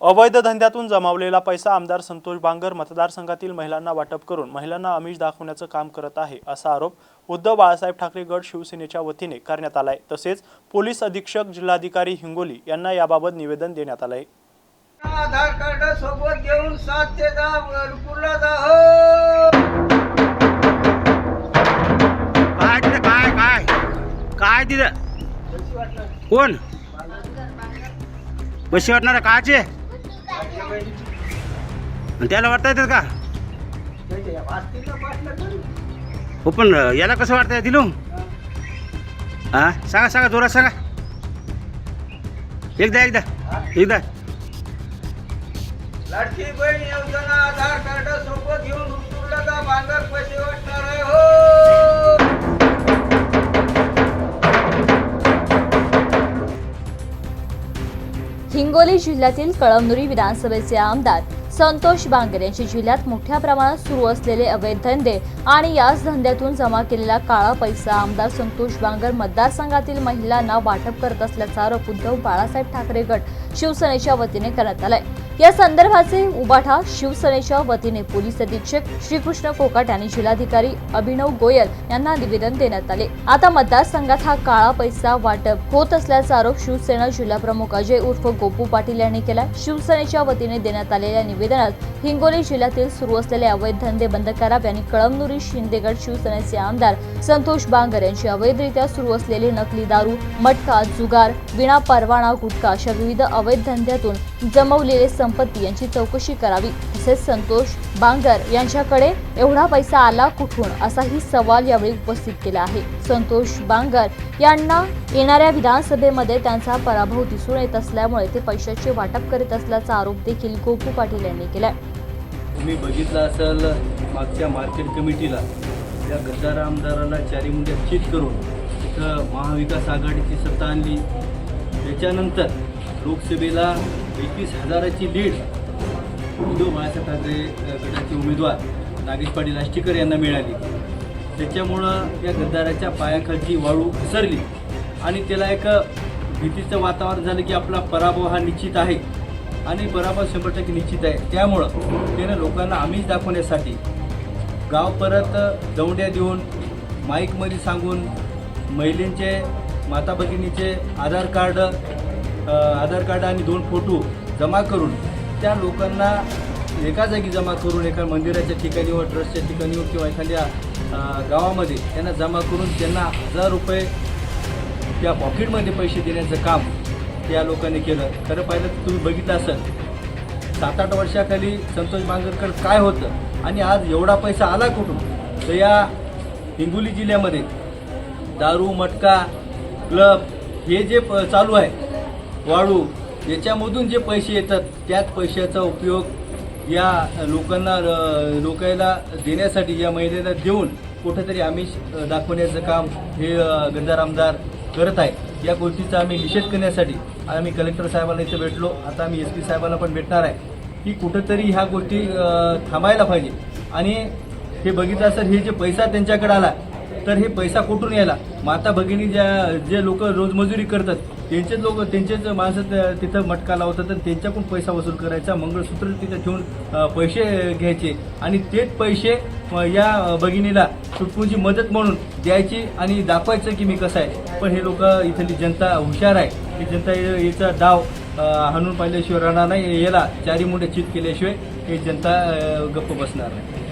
अवैध धंद्यातून जमावलेला पैसा आमदार संतोष बांगर मतदारसंघातील महिलांना वाटप करून महिलांना आमिष दाखवण्याचं काम करत आहे असा आरोप उद्धव बाळासाहेब ठाकरे गट शिवसेनेच्या वतीने करण्यात आलाय. तसेच पोलीस अधीक्षक जिल्हाधिकारी हिंगोली यांना याबाबत निवेदन देण्यात आलंय. आधार कार्ड सोबत घेऊन सात ते दहा रुपये जा हो! काय तिथं? काय काय? काय तिथं? कोण? बशी वाटणार काचे त्याला वाटता येतात का? हो पण याला कसं वाटतंय दिलू हा? सांगा सांगा जोरात सांगा. एकदा एकदा एकदा. लाडकी बहीण योजना आधार कार्ड सोबत घेऊन रुसूरला का बांगर पैसे हिंगोली जिल्ह्यातील कळमनुरी विधानसभेचे आमदार संतोष बांगर यांची जिल्ह्यात मोठ्या प्रमाणात सुरू असलेले अवैध धंदे आणि याच धंद्यातून जमा केलेला काळा पैसा आमदार संतोष बांगर मतदारसंघातील महिलांना वाटप करत असल्याचा आरोप उद्धव बाळासाहेब ठाकरे गट शिवसेनेच्या वतीने करण्यात आलाय. या संदर्भाचे उबाठा शिवसेनेच्या वतीने पोलीस अधीक्षक श्रीकृष्ण कोकाट आणि जिल्हाधिकारी अभिनव गोयल यांना निवेदन देण्यात आले. आता मतदारसंघात हा काळा पैसा वाटप होत असल्याचा आरोप शिवसेना जिल्हा प्रमुख अजय उर्फ गोपू पाटील यांनी केला. शिवसेनेच्या वतीने देण्यात आलेल्या निवेदनात हिंगोली जिल्ह्यातील सुरू असलेले अवैध धंदे बंद करावे आणि कळमनुरी शिंदेगड शिवसेनेचे आमदार संतोष बांगर यांची अवैधरित्या सुरू असलेले नकली दारू मटका जुगार विना परवाना गुटखा अशा विविध अवैध धंद्यातून जमवलेले संपत्ती यांची चौकशी करावी तसेच संतोष बांगर यांच्याकडे एवढा पैसा आला कुठून असाही सवाल यावेळी उपस्थित केला आहे. संतोष बांगर यांना येणाऱ्या विधानसभेमध्ये त्यांचा पराभव दिसून येत असल्यामुळे ते पैशाचे वाटप करीत असल्याचा आरोप देखील गोपू पाटील यांनी केलाय. तुम्ही बघितलं असेल मागच्या मार्केट कमिटीला त्या गद्दार आमदाराला चारीमध्ये चित करून तिथं महाविकास आघाडीची सत्ता आणली. त्याच्यानंतर लोकसभेला एकवीस हजाराची लीड उद्धव बाळासाहेब ठाकरे गटाचे उमेदवार नागेश पाटील आष्टीकर यांना मिळाली. त्याच्यामुळं या गद्दाराच्या पायाखालची वाळू घसरली आणि त्याला एक भीतीचं वातावरण झालं की आपला पराभव हा निश्चित आहे आणि पराभव शंभर टक्के निश्चित आहे. त्यामुळं त्यानं लोकांना आम्हीच दाखवण्यासाठी गाव परत दौंड्या देऊन माईकमध्ये सांगून महिलेंचे माता भगिनीचे आधार कार्ड आधार कार्ड आणि दोन फोटो जमा करून त्या लोकांना एका जागी जमा करून एका मंदिराच्या ठिकाणी व ट्रस्टच्या ठिकाणी व किंवा एखाद्या गावामध्ये त्यांना जमा करून त्यांना हजार रुपये त्या पॉकेटमध्ये पैसे देण्याचं काम त्या लोकांनी केलं. खरं पाहिलं तर तुम्ही बघितलं असेल सात आठ वर्षाखाली संतोष बांगरकर काय होतं आणि आज एवढा पैसा आला कुठून? तर या हिंगोली जिल्ह्यामध्ये दारू मटका क्लब हे जे प चालू आहे वाळू याच्यामधून जे पैसे येतात त्याच पैशाचा उपयोग या लोकांना लोकायला देण्यासाठी या महिलेला देऊन कुठेतरी आम्ही दाखवण्याचं काम हे गद्दार आमदार करत आहे. या गोष्टीचा आम्ही निषेध करण्यासाठी आम्ही कलेक्टर साहेबांना इथे भेटलो. आता आम्ही एस पी साहेबांना पण भेटणार आहे. की कुठंतरी ह्या गोष्टी थांबायला पाहिजे. आणि हे बघितलं सर हे जे पैसा त्यांच्याकडे आला तर हे पैसा कुठून यायला? माता भगिनी ज्या जे लोक रोजमजुरी करतात त्यांचेच लोक त्यांचेच माणसं तिथं मटका लावतात आणि त्यांच्याकडून पैसा वसूल करायचा मंगळसूत्र तिथं ठेवून पैसे घ्यायचे. आणि तेच पैसे या भगिनीला सुटपूची मदत म्हणून द्यायची आणि दाखवायचं की मी कसं आहे. पण हे लोक इथली जनता हुशार आहे. ही जनता याचा डाव हाणून पाहिल्याशिवाय राहणार नाही. याला चारी मुंडे चित केल्याशिवाय हे जनता गप्प बसणार नाही.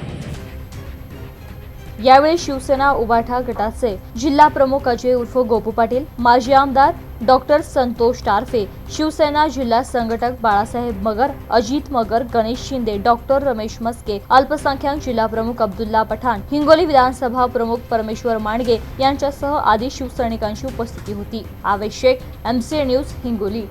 यावेळी शिवसेना उबाठा गटाचे जिल्हा प्रमुख अजय उर्फ गोपू पाटील माजी आमदार डॉक्टर संतोष टारफे शिवसेना जिल्हा संघटक बाळासाहेब मगर अजित मगर गणेश शिंदे डॉक्टर रमेश मस्के अल्पसंख्याक जिल्हा प्रमुख अब्दुल्ला पठाण हिंगोली विधानसभा प्रमुख परमेश्वर मांडगे यांच्यासह आदी शिवसैनिकांची उपस्थिती होती. आवश्यक शेख एमसीए न्यूज हिंगोली.